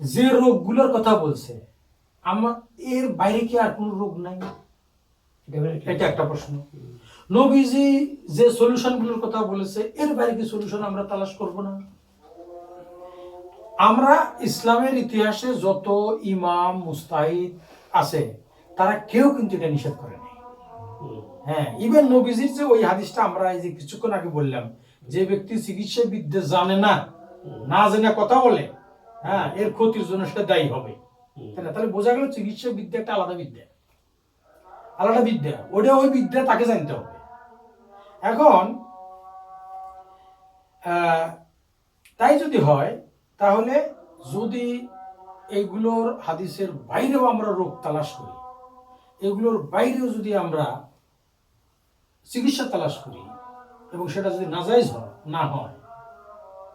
যে রোগগুলোর কথা বলছে। আমার এর বাইরে কি আর কোনো রোগ নাই? এটা একটা প্রশ্ন। নবীজি যে সলিউশনগুলোর কথা বলেছে এর বাইরে কি সলিউশন আমরা তালাশ করব না? আমরা ইসলামের ইতিহাসে যত ইমাম মুস্তাহিদ আছে তারা কেউ কিন্তু এটা নিষেধ করে নাই। হ্যাঁ ইভেন নবীজির যে ওই হাদিসটা আমরা এই যে কিছুক্ষণ আগে বললাম যে ব্যক্তি চিকিৎসা বিদ্যা জানে না না জেনে কথা বলে হ্যাঁ এর ক্ষতির জন্য সেটা দায়ী হবে। তাহলে বোঝা গেল চিকিৎসা বিদ্যা একটা আলাদা বিদ্যা। আলাদা বিদ্যা। ওটা ওই বিদ্যা তাকে জানতে হবে। এখন তাই যদি হয় তাহলে যদি এগুলোর হাদিসের বাইরেও আমরা রোগ তালাশ করি এগুলোর বাইরেও যদি আমরা চিকিৎসা তালাশ করি এবং সেটা যদি নাজাইজ হয় না হয়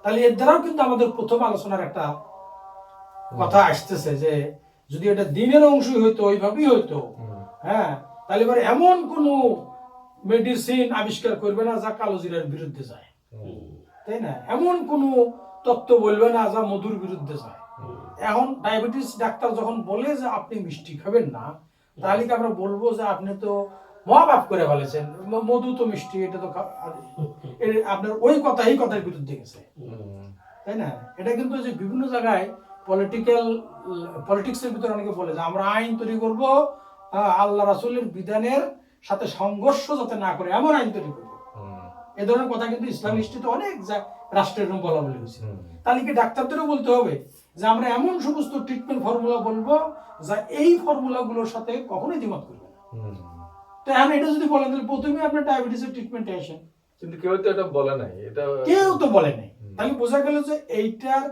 তাহলে এর দ্বারাও কিন্তু আমাদের প্রথম আলোচনার একটা কথা আসতেছে যে যদি এটা দিনের অংশই হইতো ওইভাবেই হইতো। হ্যাঁ তাহলে এবার এমন কোনো মেডিসিন আবিষ্কার করবে না যা কালো জিরার বিরুদ্ধে যায়। তাই না? এমন কোনো তত্ত্ব বলবে না যা মধুর বিরুদ্ধে যায়। এখন ডায়াবেটিস ডাক্তার যখন বলে যে আপনি মিষ্টি খাবেন না তাহলে কি আমরা বলব যে আপনি তো মহাপাপ করে ফেলেছেন। মধু তো মিষ্টি এটা তো আপনার ওই কথা এই কথার বিরুদ্ধে গেছে। তাই না? এটা কিন্তু যে বিভিন্ন জায়গায় পলিটিক্যাল পলিটিক্সের ভিতরে অনেকে বলে যে আমরা আইন তৈরি করব আল্লাহ রাসূলের বিধানের সাথে সংঘর্ষ যাতে না করে এমন আইন তৈরি করব। এ ধরনের কথা কিন্তু অনেক রাষ্ট্রের বলা বলি হয়েছে। তাহলে কি ডাক্তারদেরও বলতে হবে যে আমরা এমন সমস্ত ট্রিটমেন্ট ফর্মুলা বলব যা এই ফর্মুলাগুলোর সাথে কখনোই দ্বিমত করবে না। তো এখন এটা যদি বলেন তাহলে প্রথমে আপনার ডায়াবেটিসের ট্রিটমেন্টে আসেন। কিন্তু কেউ তো এটা বলে নাই এটা কেউ তো বলে নাই। তাহলে বোঝা গেল যে এইটার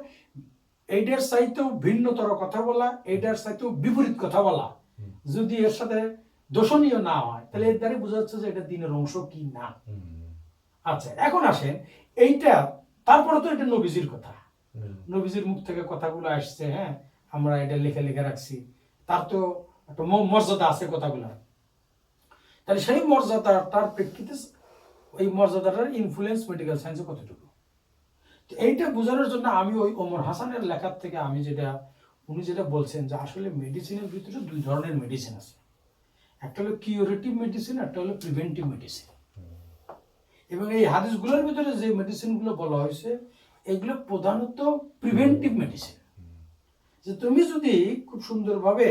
এইটার চাইতেও ভিন্নতর কথা বলা এইটার চাইতেও বিপরীত কথা বলা। যদি এর সাথে দোষণীয় না হয় তাহলে এর দ্বারা বোঝা যাচ্ছে যে এটা দিনের অংশ কি না। আচ্ছা এখন আসেন এইটা তারপরে তো এটা নবীজির কথা। নবীজির মুখ থেকে কথাগুলো আসছে হ্যাঁ আমরা এটা লিখে লিখে রাখছি। তার তো একটা মর্যাদা আছে কথাগুলো। তাহলে সেই মর্যাদাটার প্রেক্ষিতে ওই মর্যাদাটার ইনফ্লুয়েন্স মেডিকেল সায়েন্সে কতটুকু? এইটা বোঝানোর জন্য আমি ওই ওমর হাসানের লেখার থেকে আমি যেটা, উনি যেটা বলছেন যে আসলে মেডিসিনের ভিতরে দুই ধরনের মেডিসিন আছে। একটা হলো কিউরেটিভ মেডিসিন একটা হলো প্রিভেন্টিভ মেডিসিন এবং এই হাদিসগুলোর ভিতরে যে মেডিসিনগুলো বলা হয়েছে, এগুলো প্রধানত প্রিভেন্টিভ মেডিসিন যে তুমি যদি খুব সুন্দরভাবে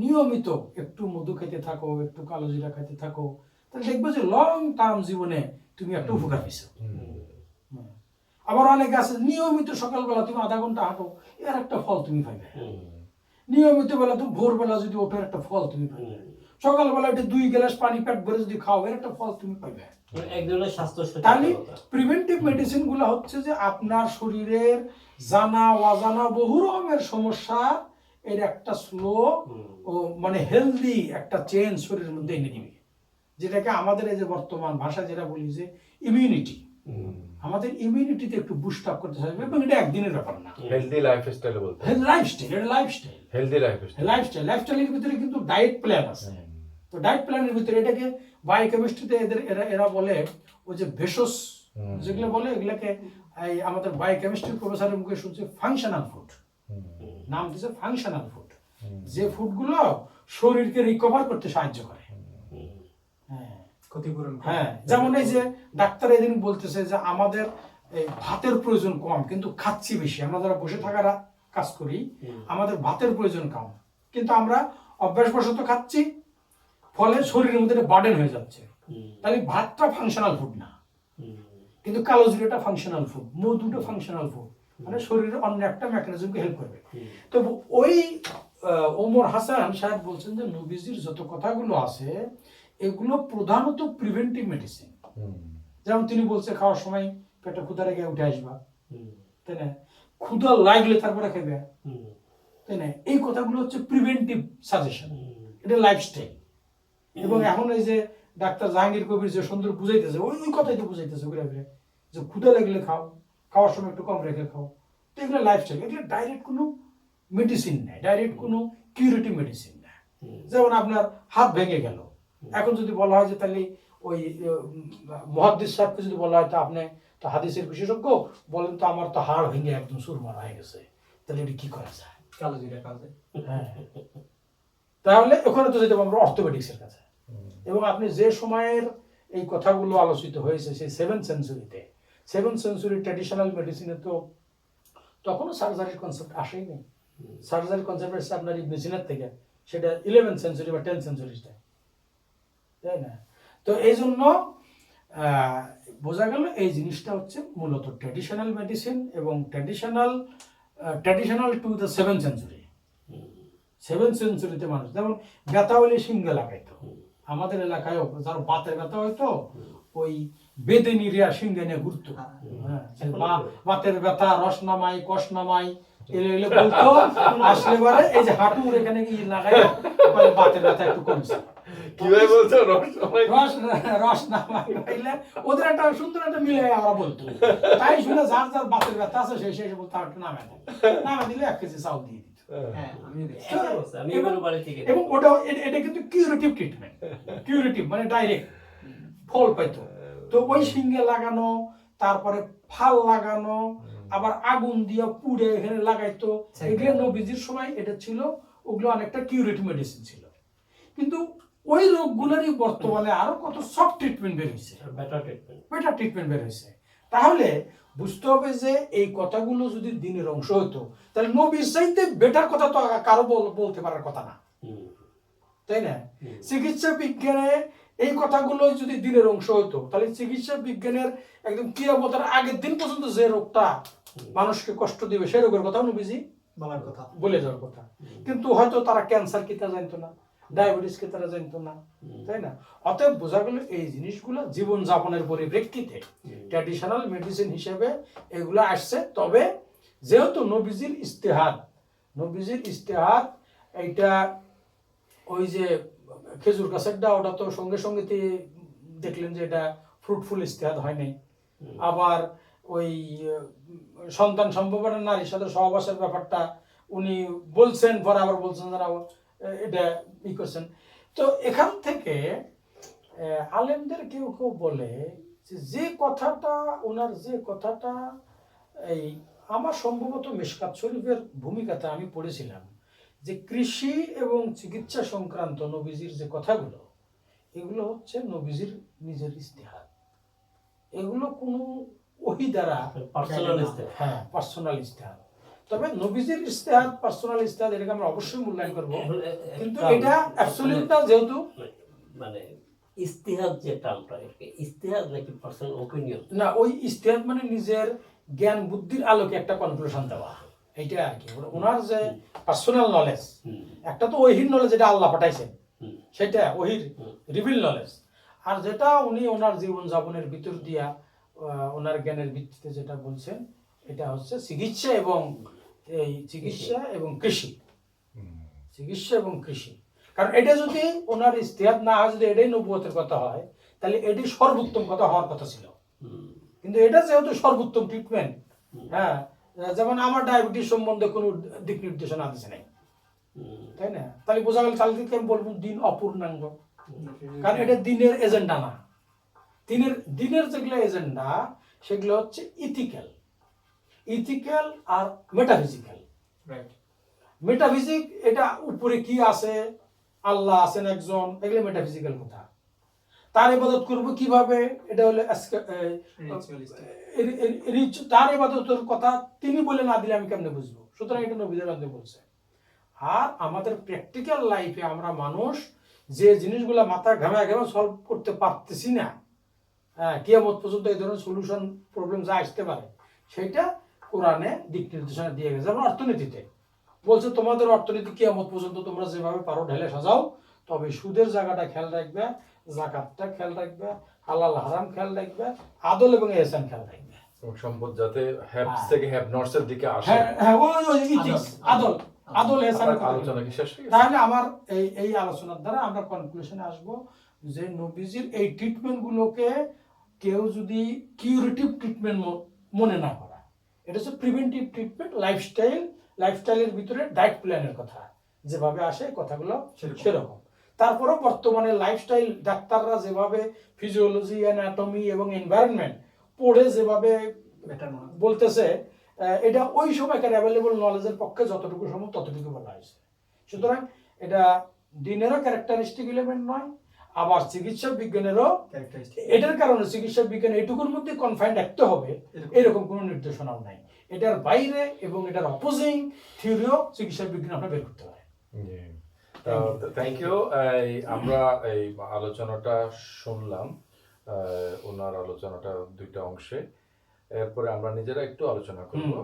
নিয়মিত একটু মধু খেতে থাকো, একটু কালো জিরা খেতে থাকো, তাহলে দেখবে যে লং টার্ম জীবনে তুমি একটা উপকার পেয়েছ। আবার অনেকে আছে নিয়মিত সকালবেলা তুমি আধা ঘণ্টা হাঁটো এর একটা ফল তুমি পাইবে। নিয়মিত বেলা তুমি ভোরবেলা যদি ওঠো একটা ফল তুমি পাইবে। সকালবেলা একটু দুই গ্লাস পানি পেট ভরে যদি খাও এর একটা ফল তুমি পাইবে। এক তাহলে প্রিভেন্টিভ মেডিসিনগুলো হচ্ছে যে আপনার শরীরের জানা অজানা বহু রকমের সমস্যা এর একটা স্লো মানে হেলদি একটা চেঞ্জ শরীরের মধ্যে এনে দিবে। যেটাকে আমাদের এই যে বর্তমান ভাষা যেটা বলি যে ইমিউনিটি আমাদের ইমিউনিটিতে একটু বুস্ট আপ করতে হবে এবং এটা একদিনের ব্যাপার না। হেলদি লাইফস্টাইল বলতে। লাইফস্টাইল এটা লাইফস্টাইল হেলদি লাইফস্টাইল লাইফস্টাইল লাইফস্টাইলের ভিতরে কিন্তু ডায়েট প্ল্যান আছে। তো ডায়েট প্ল্যানের ভিতরে এটাকে বায়োকেমিস্ট্রিতে এদের এরা এরা বলে ওই যে ভেষজ যেগুলো বলে এগুলাকে এই আমাদের বায়োকেমিস্ট্রি প্রফেসরের মুখে শুনছে ফাংশনাল ফুড নাম দিচ্ছে ফাংশনাল ফুড যে ফুডগুলো শরীরকে রিকভার করতে সাহায্য করে। ক্ষতিপূরণ হ্যাঁ যেমন এই যে ডাক্তার এদিন বলতেছে যে আমাদের এই ভাতের প্রয়োজন কম কিন্তু খাচ্ছি বেশি। আমরা যারা বসে থাকার কাজ করি আমাদের ভাতের প্রয়োজন কম। কিন্তু আমরা অভ্যাসবশত খাচ্ছি ফলে শরীরের মধ্যে বার্ডেন হয়ে যাচ্ছে। তাহলে ভাতটা ফাংশনাল ফুড না। কিন্তু কালো জিরাটা ফাংশনাল ফুড মধুটা ফাংশনাল ফুড মানে শরীরের অন্য একটা মেকানিজমকে হেল্প করবে। তো ওই ওমর হাসান সাহেব বলছেন যে নবীজির যত কথাগুলো আছে এগুলো প্রধানত প্রিভেন্টিভ মেডিসিন যেমন তিনি বলছে খাওয়ার সময় পেটে ক্ষুদা রেখে উঠে আসবা। তাই না? ক্ষুদা লাগলে তারপরে খাবে তাই না? এই কথাগুলো হচ্ছে প্রিভেন্টিভ সাজেশন এটা লাইফস্টাইল এবং এখন এই যে ডাক্তার জাহাঙ্গীর কবির যে সুন্দর বুঝাইতেছে ওই ওই কথাই তো বুঝাইতেছে ঘুরে ঘুরে। যে ক্ষুদা লাগলে খাও খাওয়ার সময় একটু কম রেখে খাও। তো এগুলো লাইফস্টাইল এগুলো ডাইরেক্ট কোনো মেডিসিন নেই ডাইরেক্ট কোনো কিউরেটিভ মেডিসিন না যেমন আপনার হাত ভেঙে গেল। এখন যদি বলা হয় যে তাহলে ওই মহাদ্দিস সাহেবকে যদি বলা হয় তো আপনি তো হাদিসের বিশেষজ্ঞ বলেন তো আমার তো হাড় ভেঙে একদম সুরমার হয়ে গেছে। তাহলে এটা কি করা যায়? কালো জিরা কাজে হ্যাঁ। তাহলে ওখানে তো যেতে আমরা অর্থোপেডিক্সের কাছে। এবং আপনি যে সময়ের এই কথাগুলো আলোচিত হয়েছে সেই সেভেন সেঞ্চুরিতে সেভেন সেঞ্চুরি ট্র্যাডিশনাল মেডিসিনে তো তখনও সার্জারির কনসেপ্ট আসেই নেই সার্জারি কনসেপ্ট এসেছে আপনার ইবনে সিনার থেকে সেটা ইলেভেন সেঞ্চুরি বা টেন সেঞ্চুরিতে তাই না? তো এই জন্য বোঝা গেল এই জিনিসটা হচ্ছে মূলত ট্র্যাডিশনাল মেডিসিন এবং traditional traditional to the seven century seven সেঞ্চুরিতে মানুষ যেমন ব্যথা হলে সিঙ্গে লাগাইতো। আমাদের এলাকায়ও যার বাতের ব্যথা হয়তো ওই বেদে নিরিয়া সিঙ্গে নিয়ে ঘুরতো। বাতের ব্যথা রস নামাই কষ নামাই এলে এলে বলতো আসলে পরে এই যে হাঁটুর এখানে কি লাগাই বাতের ব্যথা একটু কমছে কীভাবে বলছো? রস রস নামাই পাইলে ওদের একটা সুন্দর একটা মিলে আমরা বলতো। তাই শুনে যার যার বাতের ব্যথা আছে সেই সেই বলতো একটু নামে দেয় নামে দিলে এক কেজি চাউল দিয়ে দিত। হ্যাঁ। আমি দেখছি। একই অবস্থা, আমি এবং- এবারও বাড়ি থেকে এবং ওটা এটা কিন্তু কিউরেটিভ ট্রিটমেন্ট কিউরেটিভ মানে ডাইরেক্ট ফল পাইতো। তো ওই সিঙ্গে লাগানো তারপরে ফাল লাগানো আবার আগুন দিয়ে পুড়ে এখানে লাগাইতো। এগুলো নবীজির সময় এটা ছিল ওগুলো অনেকটা কিউরেটিভ মেডিসিন ছিল। কিন্তু ওই রোগগুলোরই বর্তমানে আরও কত সফট ট্রিটমেন্ট বের হয়েছে বেটার ট্রিটমেন্ট বেটার ট্রিটমেন্ট বের হয়েছে তাহলে বুঝতে হবে যে এই কথাগুলো যদি দিনের অংশ হতো তাহলে নবীর চাইতে বেটার কথা তো কারও বলতে পারার কথা না। তাই না? চিকিৎসা বিজ্ঞানে এই কথাগুলো যদি দিনের অংশ হতো তাহলে চিকিৎসা বিজ্ঞানের একদম কিয়ামতের আগের দিন পর্যন্ত যে রোগটা মানুষকে কষ্ট দিবে সেই রোগের কথাও নবীজি বলার কথা। বলে যাওয়ার কথা। কিন্তু হয়তো তারা ক্যান্সার কি তা জানতো না। ডায়াবেটিস কি তারা জানতো না তাই না? অতএব বোঝা গেল এই জিনিসগুলো জীবন যাপনের পরিপ্রেক্ষিতে ট্র্যাডিশনাল মেডিসিন হিসেবে এগুলো আসছে। তবে যেহেতু নবীজির ইস্তেহাদ নবীজির ইস্তেহাদ এইটা ওই যে খেজুর গাছেরটা ওটা তো সঙ্গে সঙ্গে দেখলেন যে এটা ফ্রুটফুল ইস্তেহাদ হয় নাই। আবার ওই সন্তান সম্ভবনা নারীর সাথে সহবাসের ব্যাপারটা উনি বলছেন পরে আবার বলছেন যারা এটা ই করছেন। তো এখান থেকে আলেমদের কেউ কেউ বলে যে যে কথাটা ওনার যে কথাটা এই আমার সম্ভবত মিশকাত শরীফের ভূমিকাতে আমি পড়েছিলাম যে কৃষি এবং চিকিৎসা সংক্রান্ত নবীজির যে কথাগুলো এগুলো হচ্ছে নবীজির নিজের ইস্তেহার এগুলো কোনো ওহি দ্বারা পার্সোনাল ইস্তেহার হ্যাঁ পার্সোনাল ইস্তেহার তবে নবীজির ইস্তেহার পার্সোনাল ইস্তেহার এটাকে আমরা অবশ্যই মূল্যায়ন করব। কিন্তু এটা অ্যাবসলিউট না যেহেতু মানে ইস্তিহাদ যে টার্মটা ইস্তিহাদ নাকি পার্সোনাল ওপিনিয়ন না ওই ইস্তেহার মানে নিজের জ্ঞান বুদ্ধির আলোকে একটা কনক্লুশন দেওয়া। এইটা আর কি। ওনার যে পার্সোনাল নলেজ একটা তো ওহির নলেজ যেটা আল্লাহ পাঠাইছেন সেটা ওহির রিভিল নলেজ আর যেটা উনি ওনার জীবন যাপনের ভিতর দিয়া ওনার জ্ঞানের ভিত্তিতে যেটা বলছেন এটা হচ্ছে চিকিৎসা এবং এই চিকিৎসা এবং কৃষি। চিকিৎসা এবং কৃষি। কারণ এটা যদি ওনার ইস্তেহাদ না হয় যদি এটাই নবুয়তের কথা হয় তাহলে এটি সর্বোত্তম কথা হওয়ার কথা ছিল। কিন্তু এটা যেহেতু সর্বোত্তম ট্রিটমেন্ট হ্যাঁ যেমন আমার ডায়াবেটিস সম্বন্ধে কোনো দিক নির্দেশনা দিচ্ছে নাই। তাই না? তাহলে বোঝা গেল তাহলে আমি বলব দিন অপূর্ণাঙ্গ। কারণ এটা দিনের এজেন্ডা না। দিনের দিনের যেগুলো এজেন্ডা সেগুলো হচ্ছে ইথিক্যাল ইথিক্যাল আর মেটাফিজিক্যাল রাইট মেটাফিজিক এটা উপরে কি আছে? আল্লাহ আছেন একজন এগুলো মেটাফিজিক্যাল কথা। তার ইবাদত করব কীভাবে? এটা হলো তার ইবাদতের কথা তিনি বলে না দিলে আমি কেমনে বুঝব? সুতরাং এটা নবীদের মধ্যে বলছে। আর আমাদের প্র্যাকটিক্যাল লাইফে আমরা মানুষ যে জিনিসগুলো মাথা ঘামে ঘামে সলভ করতে পারতেছি না হ্যাঁ কিয়ামত পর্যন্ত এই ধরনের সলিউশন প্রবলেম যা আসতে পারে সেটা কোরআনে দিক নির্দেশনা দিয়ে গেছে যেমন অর্থনীতিতে। বলছে তোমাদের অর্থনীতি কিয়ামত পর্যন্ত তোমরা যেভাবে পারো ঢেলে সাজাও তবে সুদের জায়গাটা খেয়াল রাখবে জাকাতটা খেয়াল রাখবে হালাল হারাম খেয়াল রাখবে আদল এবং এহসান খেয়াল রাখবে। সম্পদ যাতে হ্যাপস হ্যাঁ। থেকে নটসের দিকে আসে। হ্যাঁ হ্যাঁ ওই ওই আদল আদল। আলোচনা কি শেষ তাহলে আমার এই এই আলোচনার দ্বারা আমরা কনক্লুশনে আসব যে নবীজির এই ট্রিটমেন্ট গুলোকে কেউ যদি কিউরেটিভ ট্রিটমেন্ট মনে না করা এটা হচ্ছে প্রিভেন্টিভ ট্রিটমেন্ট লাইফস্টাইল লাইফস্টাইলের ভিতরে ডায়েট প্ল্যানের কথা। যেভাবে আসে কথাগুলো সেরকম। তারপরেও বর্তমানে লাইফস্টাইল ডাক্তাররা যেভাবে ফিজিওলজি অ্যানাটমি এবং এনভায়রনমেন্ট পড়ে যেভাবে বলতেছে এটা ওই সময়কার অ্যাভেলেবল নলেজের পক্ষে যতটুকু সম্ভব ততটুকু বলা হয়েছে। সুতরাং এটা দিনেরও ক্যারেক্টারিস্টিক এলিমেন্ট নয় আবার চিকিৎসা বিজ্ঞানেরও এটার কারণে চিকিৎসা বিজ্ঞান এটুকুর মধ্যে কনফাইন্ড রাখতে হবে এরকম। কোনো নির্দেশনাও নাই। এটার বাইরে এবং এটার অপোজিং থিওরিও চিকিৎসা বিজ্ঞান আমরা বের করতে পারি। থ্যাংক ইউ আমরা এই আলোচনাটা শুনলাম আহ, ওনার আলোচনাটা দুইটা অংশে। এরপরে আমরা নিজেরা একটু আলোচনা করব।